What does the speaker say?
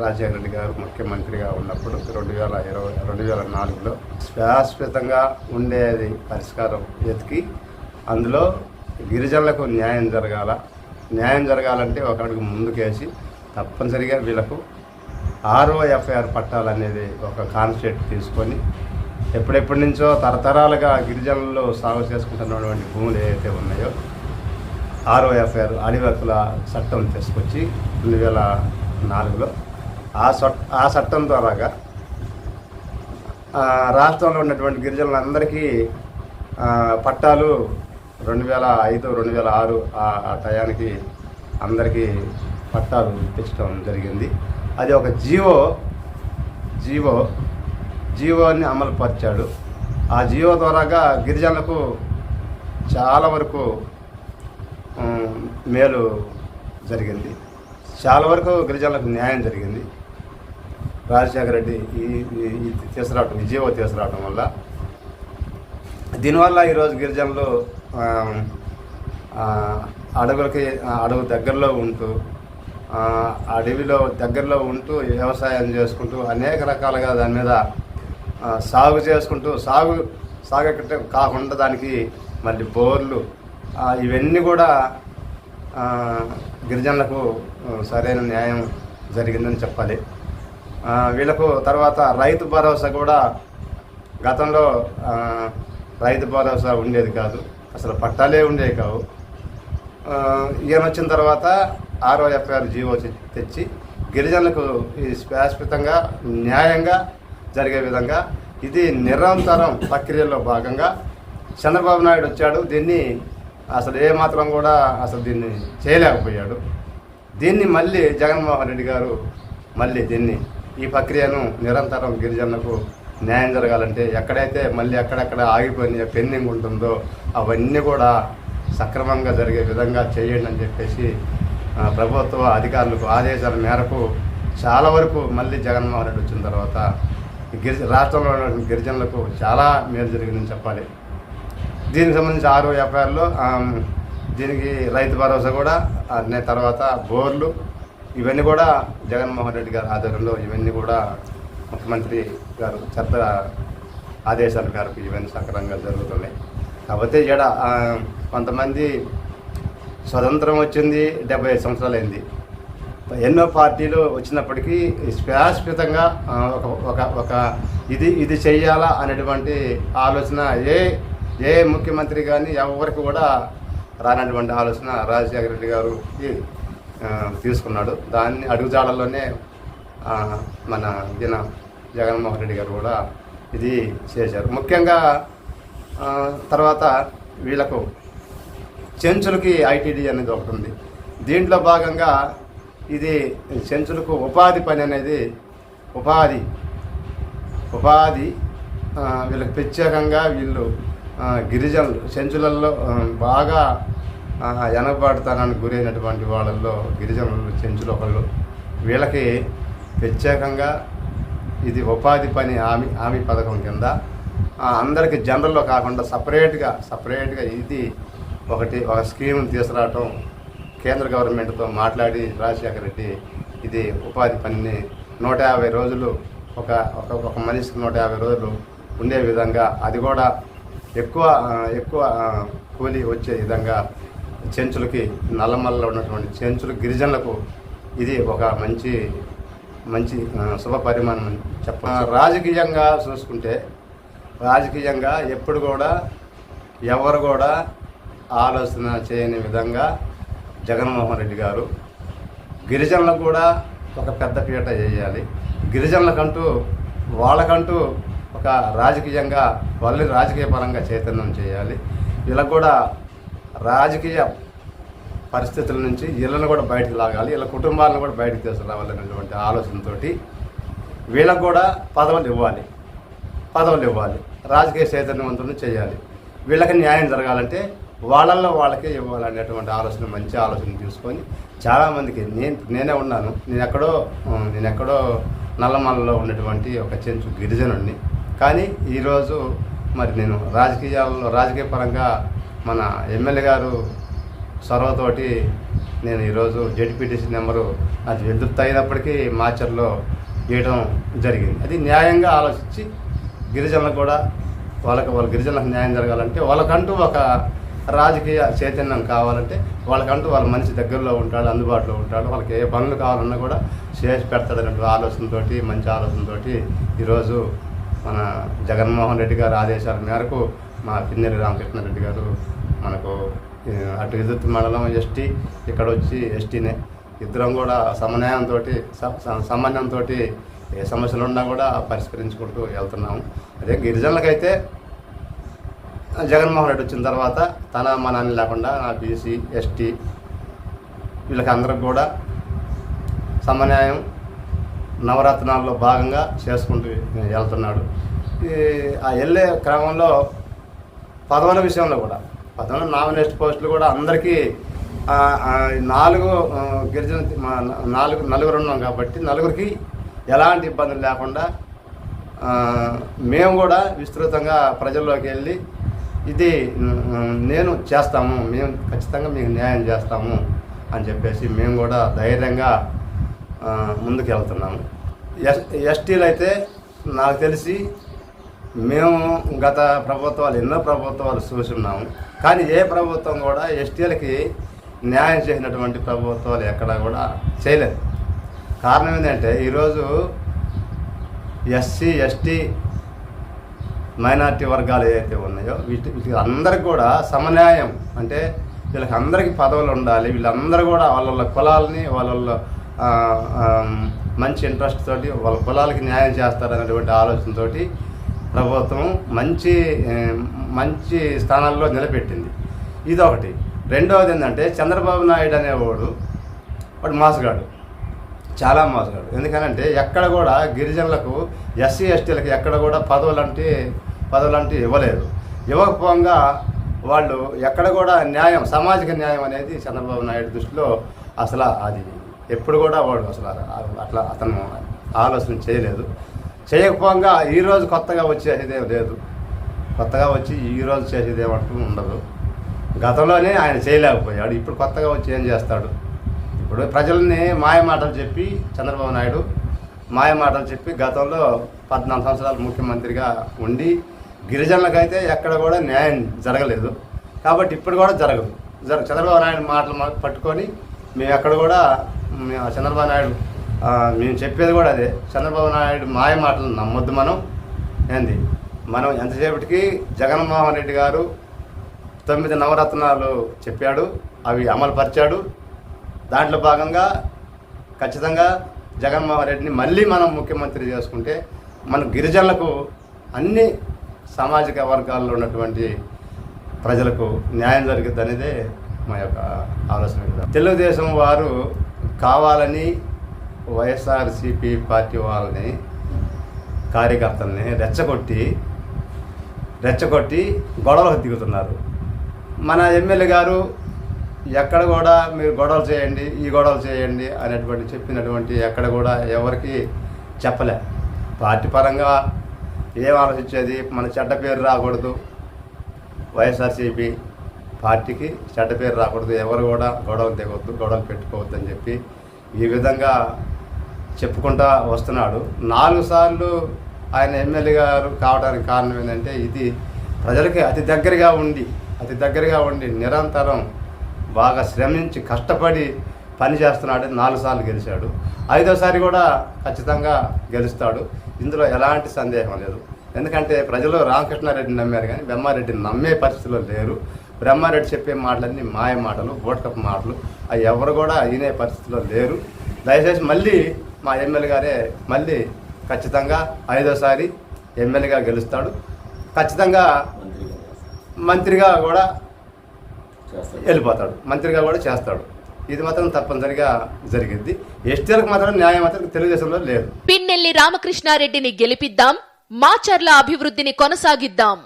రాజశేఖర రెడ్డి గారు ముఖ్యమంత్రిగా ఉన్నప్పుడు రెండు వేల ఇరవై రెండు వేల నాలుగులో శాశ్వతంగా ఉండేది పరిష్కారం వెతికి అందులో గిరిజనులకు న్యాయం జరగాల. న్యాయం జరగాలంటే ఒక అడుగు ముందుకేసి తప్పనిసరిగా వీళ్ళకు ఆర్ఓఎఫ్ఐఆర్ పట్టాలనేది ఒక కాన్సెప్ట్ తీసుకొని ఎప్పుడెప్పటి నుంచో తరతరాలుగా గిరిజనులు సాగు చేసుకుంటున్నటువంటి భూములు ఏవైతే ఉన్నాయో ఆర్ఓఎఫ్ఐఆర్ ఆదివాసుల చట్టం తీసుకొచ్చి రెండు వేల నాలుగులో ఆ చట్ ఆ చట్టం ద్వారాగా రాష్ట్రంలో ఉన్నటువంటి గిరిజనులందరికీ పట్టాలు రెండు వేల ఐదు రెండు వేల ఆరు ఆ టయానికి అందరికీ పట్టాలు ఇప్పించడం జరిగింది. అది ఒక జీవో జీవో జీవోని అమలు పరిచాడు ఆ జీవో ద్వారాగా గిరిజనులకు చాలా వరకు మేలు జరిగింది. చాలా వరకు గిరిజనులకు న్యాయం జరిగింది. రాజశేఖర రెడ్డి ఈ తీసుకురావటం ఈ జీవో తీసుకురావటం వల్ల దీనివల్ల ఈరోజు గిరిజనులు అడవులకి అడవి దగ్గరలో ఉంటూ ఆ, అడవిలో దగ్గరలో ఉంటూ వ్యవసాయం చేసుకుంటూ అనేక రకాలుగా దాని మీద సాగు చేసుకుంటూ సాగు సాగు కాకుండా దానికి మళ్ళీ బోర్లు ఇవన్నీ కూడా గిరిజనులకు సరైన న్యాయం జరిగిందని చెప్పాలి. వీళ్ళకు తర్వాత రైతు భరోసా కూడా గతంలో రైతు భరోసా ఉండేది కాదు. అసలు పట్టాలే ఉండేవి కావు. ఈయన వచ్చిన తర్వాత ఆర్ఓఎఫ్ఆర్ జీవో తెచ్చి గిరిజనులకు ఈ శాశ్వతంగా న్యాయంగా జరిగే విధంగా ఇది నిరంతరం ప్రక్రియలో భాగంగా చంద్రబాబు నాయుడు వచ్చాడు. దీన్ని అసలు ఏమాత్రం కూడా అసలు దీన్ని చేయలేకపోయాడు. దీన్ని మళ్ళీ జగన్మోహన్ రెడ్డి గారు మళ్ళీ దీన్ని ఈ ప్రక్రియను నిరంతరం గిరిజనులకు న్యాయం జరగాలంటే ఎక్కడైతే మళ్ళీ ఎక్కడెక్కడ ఆగిపోయిన పెండింగ్ ఉంటుందో అవన్నీ కూడా సక్రమంగా జరిగే విధంగా చేయండి అని చెప్పేసి ప్రభుత్వ అధికారులకు ఆదేశాల మేరకు చాలా వరకు మళ్ళీ జగన్మోహన్ రెడ్డి వచ్చిన తర్వాత గిరి గిరిజ రాష్ట్రంలో ఉన్న గిరిజనులకు చాలా మేలు జరిగిందని చెప్పాలి. దీనికి సంబంధించి ఆరు ఎఫ్ఐఆర్లో దీనికి రైతు భరోసా కూడా అనే తర్వాత బోర్లు ఇవన్నీ కూడా జగన్మోహన్ రెడ్డి గారి ఆధ్వర్యంలో ఇవన్నీ కూడా ముఖ్యమంత్రి గారు చెత్త ఆదేశాల మేరకు ఇవన్నీ సక్రమంగా జరుగుతున్నాయి. కాకపోతే ఇక్కడ కొంతమంది స్వతంత్రం వచ్చింది డెబ్బై ఐదు సంవత్సరాలు అయింది. ఎన్నో పార్టీలు వచ్చినప్పటికీ శాశ్వతంగా ఒక ఒక ఒక ఇది ఇది చెయ్యాలా అనేటువంటి ఆలోచన ఏ ఏ ముఖ్యమంత్రి కానీ ఎవరికి కూడా రానటువంటి ఆలోచన రాజశేఖర రెడ్డి గారు తీసుకున్నాడు. దాన్ని అడుగుజాడల్లోనే మన ఈయన జగన్మోహన్ రెడ్డి గారు కూడా ఇది చేశారు. ముఖ్యంగా తర్వాత వీళ్ళకు చెంచులకి ఐటీడీ అనేది ఒకటి ఉంది. దీంట్లో భాగంగా ఇది చెంచులకు ఉపాధి పని అనేది ఉపాధి ఉపాధి వీళ్ళకి ప్రత్యేకంగా వీళ్ళు గిరిజనులు చెంచులలో బాగా వెనకబాటుతనానికి గురైనటువంటి వాళ్ళల్లో గిరిజనులు చెంచులు ఒకళ్ళు. వీళ్ళకి ప్రత్యేకంగా ఇది ఉపాధి పని హామీ హామీ పథకం కింద. అందరికీ అందరికి జనరల్లో కాకుండా సపరేట్గా సపరేట్గా ఇది ఒకటి ఒక స్కీమ్ తీసుకురావటం కేంద్ర గవర్నమెంట్తో మాట్లాడి రాజశేఖర రెడ్డి ఇది ఉపాధి పనిని నూట యాభై రోజులు ఒక ఒక మనిషికి నూట యాభై రోజులు ఉండే విధంగా అది కూడా ఎక్కువ ఎక్కువ కూలీ కూలి వచ్చే విధంగా చెంచులకి నల్లమల్లలో ఉన్నటువంటి చెంచులు గిరిజనులకు ఇది ఒక మంచి మంచి శుభ పరిమాణం అని చెప్ప రాజకీయంగా చూసుకుంటే రాజకీయంగా ఎప్పుడు కూడా ఎవరు కూడా ఆలోచన చేయని విధంగా జగన్మోహన్ రెడ్డి గారు గిరిజనులకు కూడా ఒక పెద్ద పీట వేయాలి. గిరిజనులకంటూ వాళ్ళకంటూ ఒక రాజకీయంగా వాళ్ళని రాజకీయ పరంగా చైతన్యం చేయాలి. ఇలా కూడా రాజకీయ పరిస్థితుల నుంచి వీళ్ళని కూడా బయటకు లాగాలి వీళ్ళ కుటుంబాలను కూడా బయటకు తీసుకురావాలనేటువంటి ఆలోచనతోటి వీళ్ళకు కూడా పదవులు ఇవ్వాలి పదవులు ఇవ్వాలి రాజకీయ చైతన్యవంతులను చేయాలి. వీళ్ళకి న్యాయం జరగాలంటే వాళ్ళల్లో వాళ్ళకే ఇవ్వాలనేటువంటి ఆలోచన మంచి ఆలోచన తీసుకొని చాలామందికి నేను నేనే ఉన్నాను. నేను ఎక్కడో నేను ఎక్కడో నల్లమల్లలో ఉన్నటువంటి ఒక చెంచు గిరిజనుడిని కానీ ఈరోజు మరి నేను రాజకీయాల్లో రాజకీయ పరంగా మన ఎమ్మెల్యే గారు చొరవతోటి నేను ఈరోజు జెడ్పీటీసీ నెంబరు అది ఎదురు అయినప్పటికీ మాచర్లో వేయడం జరిగింది. అది న్యాయంగా ఆలోచించి గిరిజనులకు కూడా వాళ్ళకి వాళ్ళ గిరిజనులకు న్యాయం జరగాలంటే వాళ్ళకంటూ ఒక రాజకీయ చైతన్యం కావాలంటే వాళ్ళకంటూ వాళ్ళ మనిషి దగ్గరలో ఉంటాడు అందుబాటులో ఉంటాడు వాళ్ళకి ఏ పనులు కావాలన్నా కూడా చేసి పెడతాడనే ఆలోచనతోటి మంచి ఆలోచనతో ఈరోజు మన జగన్మోహన్ రెడ్డి గారి ఆదేశాల మేరకు మా పిన్నెరి రామకృష్ణారెడ్డి గారు మనకు అటు విద్యుత్ మండలం ఎస్టీ ఇక్కడ వచ్చి ఎస్టీనే. ఇద్దరం కూడా సమన్వయంతో సమన్వయంతో ఏ సమస్యలు ఉన్నా కూడా పరిష్కరించుకుంటూ వెళ్తున్నాము. అదే గిరిజనులకైతే జగన్మోహన్ రెడ్డి వచ్చిన తర్వాత తన మనాన్ని లేకుండా నా బీసీ ఎస్టీ వీళ్ళకందరికి కూడా సమన్యాయం నవరత్నాల్లో భాగంగా చేసుకుంటూ వెళ్తున్నాడు. ఈ ఆ వెళ్ళే క్రమంలో పదవుల విషయంలో కూడా. పదవుల నామినేషన్ పోస్టులు కూడా అందరికీ నాలుగు గిరిజన మా నాలుగు నలుగురు ఉన్నాం కాబట్టి నలుగురికి ఎలాంటి ఇబ్బందులు లేకుండా మేము కూడా విస్తృతంగా ప్రజల్లోకి వెళ్ళి ఇది నేను చేస్తాము మేము ఖచ్చితంగా మీకు న్యాయం చేస్తాము అని చెప్పేసి మేము కూడా ధైర్యంగా ముందుకు వెళ్తున్నాము ఎస్ ఎస్టీలు అయితే నాకు తెలిసి మేము గత ప్రభుత్వాలు ఎన్నో ప్రభుత్వాలు చూసున్నాము. కానీ ఏ ప్రభుత్వం కూడా ఎస్టీలకి న్యాయం చేసినటువంటి ప్రభుత్వాలు ఎక్కడా కూడా చేయలేదు. కారణం ఏంటంటే ఈరోజు ఎస్సీ ఎస్టీ మైనార్టీ వర్గాలు ఏవైతే ఉన్నాయో వీటి వీటి అందరికి కూడా సమన్యాయం. అంటే వీళ్ళకి అందరికీ పదవులు ఉండాలి. వీళ్ళందరూ కూడా వాళ్ళ కులాలని వాళ్ళ మంచి ఇంట్రెస్ట్ తోటి వాళ్ళ కులాలకి న్యాయం చేస్తారనేటువంటి ఆలోచనతోటి ప్రభుత్వం మంచి మంచి స్థానాల్లో నిలబెట్టింది. ఇదొకటి. రెండవది ఏంటంటే చంద్రబాబు నాయుడు అనేవాడు వాడు మాసగాడు. చాలా మోసగాడు. ఎందుకనంటే ఎక్కడ కూడా గిరిజనులకు ఎస్సీ ఎస్టీలకు ఎక్కడ కూడా పదవులు అంటే పదవులు అంటే ఇవ్వలేదు. ఇవ్వకపోగా వాళ్ళు ఎక్కడ కూడా న్యాయం సామాజిక న్యాయం అనేది చంద్రబాబు నాయుడు దృష్టిలో అసలు అది ఎప్పుడు కూడా వాడు అసలు అట్లా అతను ఆలోచన చేయలేదు. చేయకపోగా ఈరోజు కొత్తగా వచ్చేసేదేం లేదు. కొత్తగా వచ్చి ఈరోజు చేసేదేమంటూ ఉండదు. గతంలోనే ఆయన చేయలేకపోయాడు. ఇప్పుడు కొత్తగా వచ్చి ఏం చేస్తాడు? ఇప్పుడు ప్రజల్ని మాయ మాటలు చెప్పి చంద్రబాబు నాయుడు మాయ మాటలు చెప్పి గతంలో పద్నాలుగు సంవత్సరాలు ముఖ్యమంత్రిగా ఉండి గిరిజనులకైతే ఎక్కడ కూడా న్యాయం జరగలేదు. కాబట్టి ఇప్పుడు కూడా జరగదు. జర చంద్రబాబు నాయుడు మాటలు పట్టుకొని మేము ఎక్కడ కూడా చంద్రబాబు నాయుడు మేము చెప్పేది కూడా అదే. చంద్రబాబు నాయుడు మాయ మాటలు నమ్మొద్దు మనం. ఏంది? మనం ఎంతసేపటికి జగన్మోహన్ రెడ్డి గారు తొమ్మిది నవరత్నాలు చెప్పాడు అవి అమలు పరిచాడు. దాంట్లో భాగంగా ఖచ్చితంగా జగన్మోహన్ రెడ్డిని మళ్ళీ మనం ముఖ్యమంత్రి చేసుకుంటే మన గిరిజనులకు అన్ని సామాజిక వర్గాల్లో ఉన్నటువంటి ప్రజలకు న్యాయం జరుగుద్ది అనేదే మా యొక్క ఆలోచన. తెలుగుదేశం వారు కావాలని వైఎస్ఆర్సిపి పార్టీ వాళ్ళని కార్యకర్తల్ని రెచ్చగొట్టి రెచ్చగొట్టి గొడవలకు దిగుతున్నారు. మన ఎమ్మెల్యే గారు ఎక్కడ కూడా మీరు గొడవలు చేయండి ఈ గొడవలు చేయండి అనేటువంటి చెప్పినటువంటి ఎక్కడ కూడా ఎవరికి చెప్పలే. పార్టీ పరంగా ఏం ఆలోచించేది? మన చెడ్డ పేరు రాకూడదు. వైఎస్ఆర్సీపీ పార్టీకి చెడ్డ పేరు రాకూడదు. ఎవరు కూడా గొడవలు దిగవద్దు గొడవలు పెట్టుకోవద్దు అని చెప్పి ఈ విధంగా చెప్పుకుంటా వస్తున్నాడు. నాలుగు సార్లు ఆయన ఎమ్మెల్యే గారు కావడానికి కారణం ఏంటంటే ఇది ప్రజలకి అతి దగ్గరగా ఉండి అతి దగ్గరగా ఉండి నిరంతరం బాగా శ్రమించి కష్టపడి పని చేస్తున్నాడు. నాలుగు సార్లు గెలిచాడు. ఐదోసారి కూడా ఖచ్చితంగా గెలుస్తాడు. ఇందులో ఎలాంటి సందేహం లేదు. ఎందుకంటే ప్రజలు రామకృష్ణారెడ్డిని నమ్మారు కానీ బ్రహ్మారెడ్డిని నమ్మే పరిస్థితిలో లేరు. బ్రహ్మారెడ్డి చెప్పే మాటలన్నీ మాయ మాటలు బోట్కప్ మాటలు. అవి ఎవరు కూడా వినే పరిస్థితిలో లేరు. దయచేసి మళ్ళీ మా ఎమ్మెల్యే గారే మళ్ళీ ఖచ్చితంగా ఐదోసారి ఎమ్మెల్యేగా గెలుస్తాడు. ఖచ్చితంగా మంత్రిగా కూడా వెళ్ళిపోతాడు. మంత్రిగా కూడా చేస్తాడు. ఇది మాత్రం తప్పనిసరిగా జరిగింది. ఎస్టీలకు మాత్రం న్యాయం మాత్రం తెలుగుదేశంలో లేదు. పిన్నెల్లి రామకృష్ణారెడ్డిని గెలిపిద్దాం మాచర్ల అభివృద్ధిని కొనసాగిద్దాం.